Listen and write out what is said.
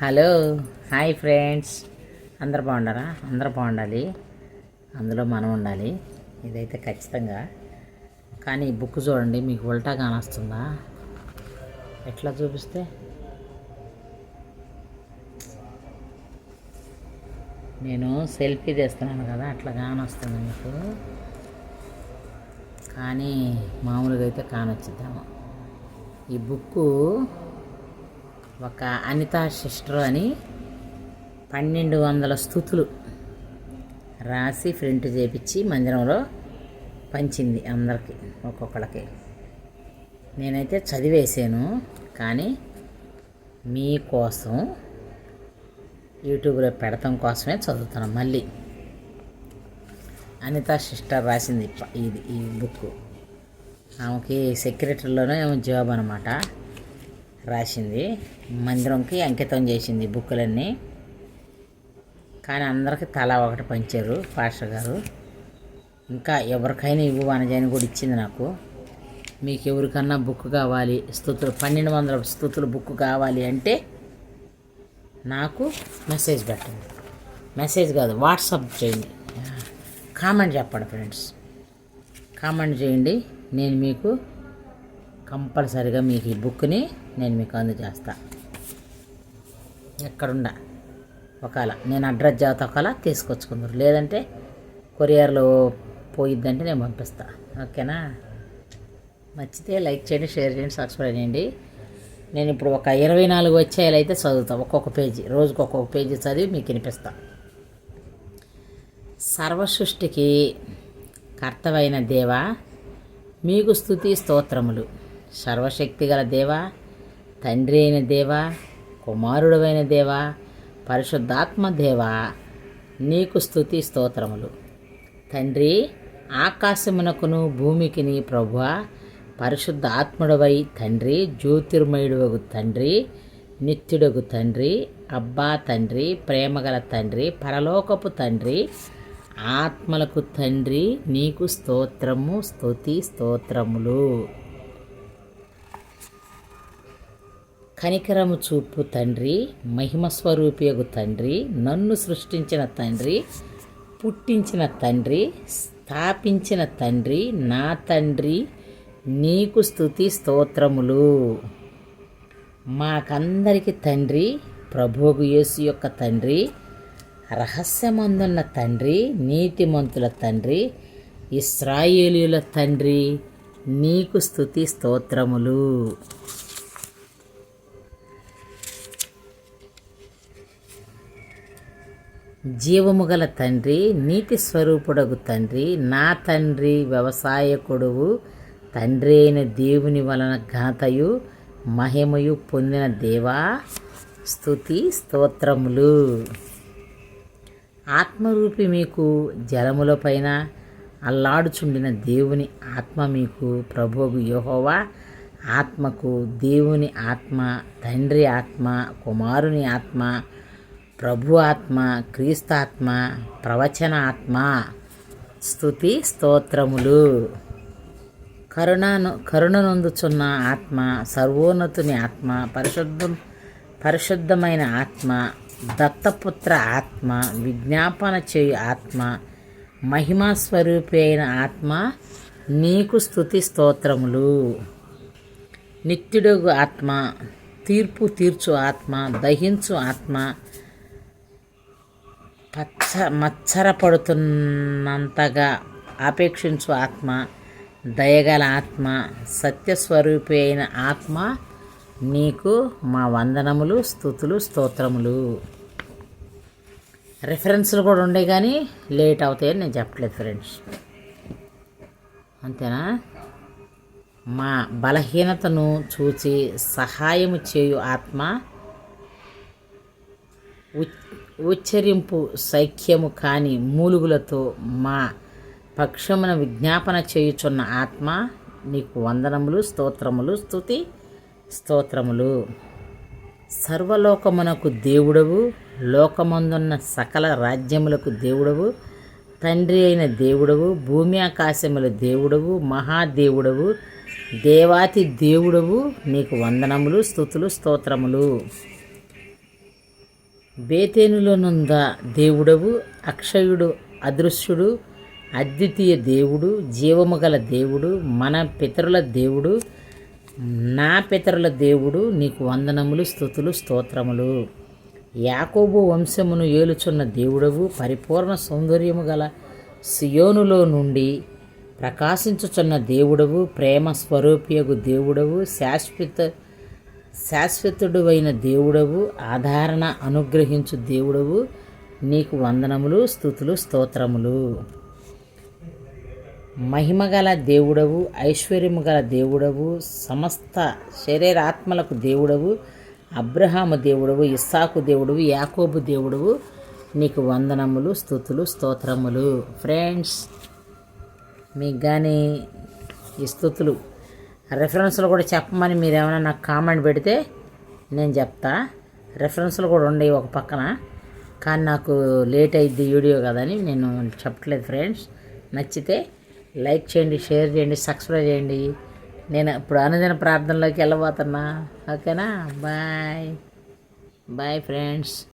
Hello hi friends. అందరు బాగుండారా అందరు బాగుండాలి. అందులో మనం ఉండాలి. ఇదైతే ఖచ్చితంగా. కానీ ఈ బుక్ చూడండి మీకు ఉల్టా కానొస్తుందా? ఎట్లా చూపిస్తే? నేను సెల్ఫీ తీస్తున్నాను కదా అట్లా కానొస్తుంది మీకు. కానీ మామూలుగా అయితే కానొచ్చిద్దాము. ఈ బుక్కు ఒక అనితా సిస్టర్ అని పన్నెండు వందల స్థుతులు రాసి ప్రింట్ చేపించి మందిరంలో పంచింది అందరికి ఒక్కొక్కళ్ళకి. నేనైతే చదివేశాను కానీ మీకోసం యూట్యూబ్లో పెడతాం కోసమే చదువుతాను మళ్ళీ. అనితా సిస్టర్ రాసింది ఇది ఈ బుక్ ఆమెకి సెక్రటరీలోనే ఏమో జాబ్ అనమాట రాసింది. మందిరంకి అంకితం చేసింది బుక్కులన్నీ. కానీ అందరికీ తలా ఒకటి పంచారు పాస్టర్ గారు. ఇంకా ఎవరికైనా ఇవ్వు అనజాని కూడా ఇచ్చింది నాకు. మీకు ఎవరికన్నా బుక్ కావాలి స్థుతులు పన్నెండు వందల స్థుతులు బుక్ కావాలి అంటే నాకు మెసేజ్ పెట్టండి. మెసేజ్ కాదు వాట్సాప్ చేయండి. కామెంట్ చెప్పండి ఫ్రెండ్స్. కామెంట్ చేయండి. నేను మీకు కంపల్సరిగా మీకు ఈ బుక్ని నేను మీకు అందజేస్తా. ఎక్కడుండా? ఒకవేళ నేను అడ్రస్ జాత ఒకవేళ తీసుకొచ్చుకుందరు. లేదంటే కొరియర్లో పోయిద్దంటే నేను పంపిస్తా. ఓకేనా? నచ్చితే లైక్ చేయండి షేర్ చేయండి సబ్స్క్రైబ్ చేయండి. నేను ఇప్పుడు ఒక ఇరవై నాలుగు వచ్చేయాలు అయితే చదువుతాను ఒక్కొక్క పేజీ. రోజుకు ఒక్కొక్క పేజీ చదివి మీకు వినిపిస్తా. సర్వసృష్టికి కర్తవైన దేవా మీకు స్థుతి స్తోత్రములు. సర్వశక్తి గల దేవా తండ్రి అయిన దేవా కుమారుడవైన దేవా పరిశుద్ధాత్మ దేవా నీకు స్థుతి స్తోత్రములు. తండ్రి ఆకాశమునకును భూమికిని ప్రభువా పరిశుద్ధ ఆత్ముడవై తండ్రి జ్యోతిర్మయుడవగు తండ్రి నిత్యుడగు తండ్రి అబ్బా తండ్రి ప్రేమగల తండ్రి పరలోకపు తండ్రి ఆత్మలకు తండ్రి నీకు స్తోత్రము స్తుతి స్తోత్రములు. కనికరము చూపు తండ్రి మహిమస్వరూపియగు తండ్రి నన్ను సృష్టించిన తండ్రి పుట్టించిన తండ్రి స్థాపించిన తండ్రి నా తండ్రి నీకు స్థుతి స్తోత్రములు. మాకందరికి తండ్రి ప్రభువుగు యేసు యొక్క తండ్రి రహస్యమందున్న తండ్రి నీతిమంతుల తండ్రి ఇస్రాయేలీల తండ్రి నీకు స్థుతి స్తోత్రములు. జీవము గల తండ్రి నీతి స్వరూపుడగు తండ్రి నా తండ్రి వ్యవసాయకుడువు తండ్రి అయిన దేవుని వలన ఘనతయు మహిమయు పొందిన దేవా స్థుతి స్తోత్రములు. ఆత్మరూపి మీకు జలముల పైన అల్లాడుచుండిన దేవుని ఆత్మ మీకు ప్రభువు యెహోవా ఆత్మకు దేవుని ఆత్మ తండ్రి ఆత్మ కుమారుని ఆత్మ ప్రభు ఆత్మ క్రీస్తాత్మ ప్రవచన ఆత్మ స్తోత్రములు. కరుణను కరుణనొందుచున్న ఆత్మ సర్వోన్నతుని ఆత్మ పరిశుద్ధం పరిశుద్ధమైన ఆత్మ దత్తపుత్ర ఆత్మ విజ్ఞాపన చేయు ఆత్మ మహిమా స్వరూపి అయిన ఆత్మ నీకు స్థుతి స్తోత్రములు. నిత్యుడుగు ఆత్మ తీర్పు తీర్చు ఆత్మ దహించు ఆత్మ పచ్చ మచ్చరపడుతున్నంతగా ఆపేక్షించు ఆత్మ దయగల ఆత్మ సత్యస్వరూపి అయిన ఆత్మ నీకు మా వందనములు స్థుతులు స్తోత్రములు. రెఫరెన్స్లు కూడా ఉండే కానీ లేట్ అవుతాయని నేను చెప్పలేదు ఫ్రెండ్స్. అంతేనా? మా బలహీనతను చూచి సహాయము చేయు ఆత్మ ఉచ్చరింపు సైఖ్యము కాని మూలుగులతో మా పక్షమున విజ్ఞాపన చేయుచున్న ఆత్మ నీకు వందనములు స్తోత్రములు స్తుతి స్తోత్రములు. సర్వలోకమునకు దేవుడవు లోకమందున్న సకల రాజ్యములకు దేవుడవు తండ్రి అయిన దేవుడవు భూమి ఆకాశముల దేవుడవు మహాదేవుడవు దేవాతి దేవుడవు నీకు వందనములు స్థుతులు స్తోత్రములు. బేతేనులోనుంద దేవుడవు అక్షయుడు అదృశ్యుడు అద్వితీయ దేవుడు జీవము గల దేవుడు మన పితరుల దేవుడు నా పితరుల దేవుడు నీకు వందనములు స్థుతులు స్తోత్రములు. యాకోబు వంశమును ఏలుచున్న దేవుడవు పరిపూర్ణ సౌందర్యము గల సియోనులో నుండి ప్రకాశించుచున్న దేవుడవు ప్రేమ స్వరూపియగు దేవుడవు శాశ్వత శాశ్వతుడు అయిన దేవుడవు ఆధారణ అనుగ్రహించు దేవుడవు. నీకు వందనములు స్థుతులు స్తోత్రములు. మహిమగల దేవుడవు ఐశ్వర్యము గల దేవుడవు సమస్త శరీరాత్మలకు దేవుడవు అబ్రహాము దేవుడవు ఇస్సాకు దేవుడవు యాకోబు దేవుడవు. నీకు వందనములు స్థుతులు స్తోత్రములు. ఫ్రెండ్స్ మీకు కానీ ఈ స్థుతులు రెఫరెన్స్లు కూడా చెప్పమని మీరు ఏమైనా నాకు కామెంట్ పెడితే నేను చెప్తా. రెఫరెన్స్లు కూడా ఉండేవి ఒక పక్కన. కానీ నాకు లేట్ అయింది వీడియో కదని నేను చెప్పట్లేదు ఫ్రెండ్స్ నచ్చితే లైక్ చేయండి షేర్ చేయండి సబ్స్క్రైబ్ చేయండి. నేను ఇప్పుడు అనుదిన ప్రార్థనలోకి వెళ్ళబోతున్నా. ఓకేనా బాయ్ బాయ్ ఫ్రెండ్స్